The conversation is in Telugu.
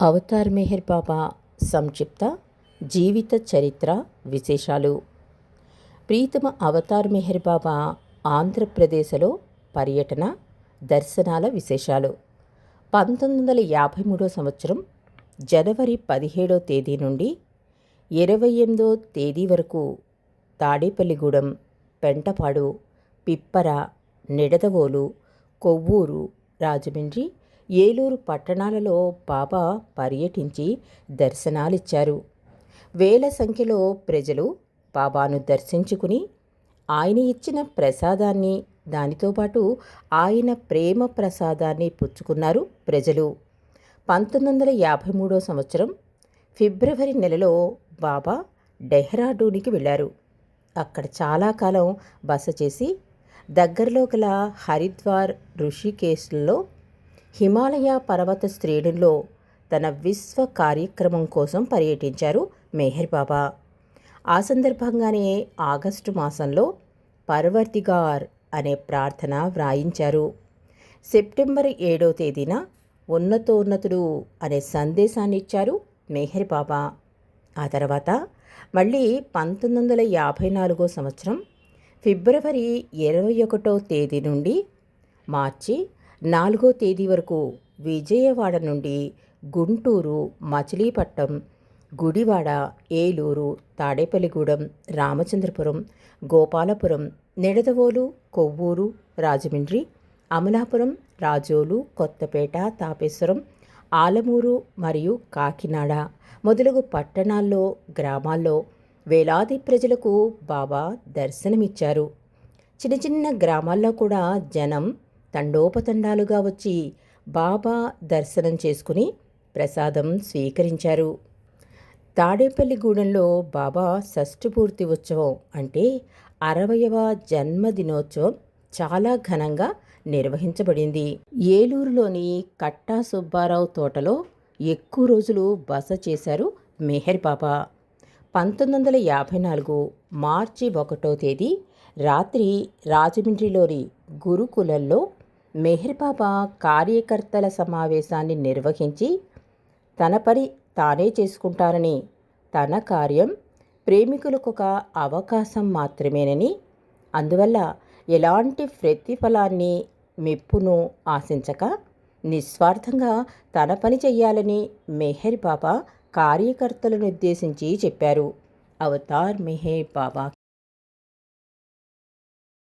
అవతార్ మెహర్ బాబా సంక్షిప్త జీవిత చరిత్ర విశేషాలు. ప్రీతమ అవతార్ మెహర్ బాబా ఆంధ్రప్రదేశ్లో పర్యటన దర్శనాల విశేషాలు. పంతొమ్మిది వందల యాభై మూడో సంవత్సరం జనవరి పదిహేడో తేదీ నుండి ఇరవై ఎనిమిదో తేదీ వరకు తాడేపల్లిగూడెం పెంటపాడు పిప్పర నిడదవోలు కొవ్వూరు రాజమండ్రి ఏలూరు పట్టణాలలో బాబా పర్యటించి దర్శనాలిచ్చారు. వేల సంఖ్యలో ప్రజలు బాబాను దర్శించుకుని ఆయన ఇచ్చిన ప్రసాదాన్ని దానితో పాటు ఆయన ప్రేమ ప్రసాదాన్ని పుచ్చుకున్నారు ప్రజలు. పంతొమ్మిది వందల యాభై మూడో సంవత్సరం ఫిబ్రవరి నెలలో బాబా డెహ్రాడూన్కి వెళ్ళారు. అక్కడ చాలా కాలం బస చేసి దగ్గరలో గల హరిద్వార్ ఋషికేశ్లో హిమాలయ పర్వత శ్రేణుల్లో తన విశ్వ కార్యక్రమం కోసం పర్యటించారు మెహర్ బాబా. ఆ సందర్భంగానే ఆగస్టు మాసంలో పర్వర్తిగార్ అనే ప్రార్థన వ్రాయించారు. సెప్టెంబర్ ఏడవ తేదీన ఉన్నతోన్నతుడు అనే సందేశాన్ని ఇచ్చారు మెహర్ బాబా. ఆ తర్వాత మళ్ళీ పంతొమ్మిది వందల యాభై నాలుగో సంవత్సరం ఫిబ్రవరి ఇరవై ఒకటో తేదీ నుండి మార్చి నాలుగో తేదీ వరకు విజయవాడ నుండి గుంటూరు మచిలీపట్నం గుడివాడ ఏలూరు తాడేపల్లిగూడెం రామచంద్రపురం గోపాలపురం నిడదవోలు కొవ్వూరు రాజమండ్రి అమలాపురం రాజోలు కొత్తపేట తాపేశ్వరం ఆలమూరు మరియు కాకినాడ మొదలగు పట్టణాల్లో గ్రామాల్లో వేలాది ప్రజలకు బాబా దర్శనమిచ్చారు. చిన్న చిన్న గ్రామాల్లో కూడా జనం తండోపతండాలుగా వచ్చి బాబా దర్శనం చేసుకుని ప్రసాదం స్వీకరించారు. తాడేపల్లిగూడెంలో బాబా షష్ఠపూర్తి ఉత్సవం అంటే అరవయవ జన్మదినోత్సవం చాలా ఘనంగా నిర్వహించబడింది. ఏలూరులోని కట్టా సుబ్బారావు తోటలో ఎక్కువ రోజులు బస చేశారు మెహర్ బాబా. పంతొమ్మిది వందల యాభై నాలుగు మార్చి ఒకటో తేదీ రాత్రి రాజమండ్రిలోని గురుకులంలో మెహర్ బాబా కార్యకర్తల సమావేశాన్ని నిర్వహించి తన పని తానే చేసుకుంటారని తన కార్యం ప్రేమికులకు ఒక అవకాశం మాత్రమేనని అందువల్ల ఎలాంటి ప్రతిఫలాన్ని మెప్పును ఆశించక నిస్వార్థంగా తన పని చెయ్యాలని మెహర్ బాబా కార్యకర్తలను ఉద్దేశించి చెప్పారు. అవతార్ మెహర్ బాబా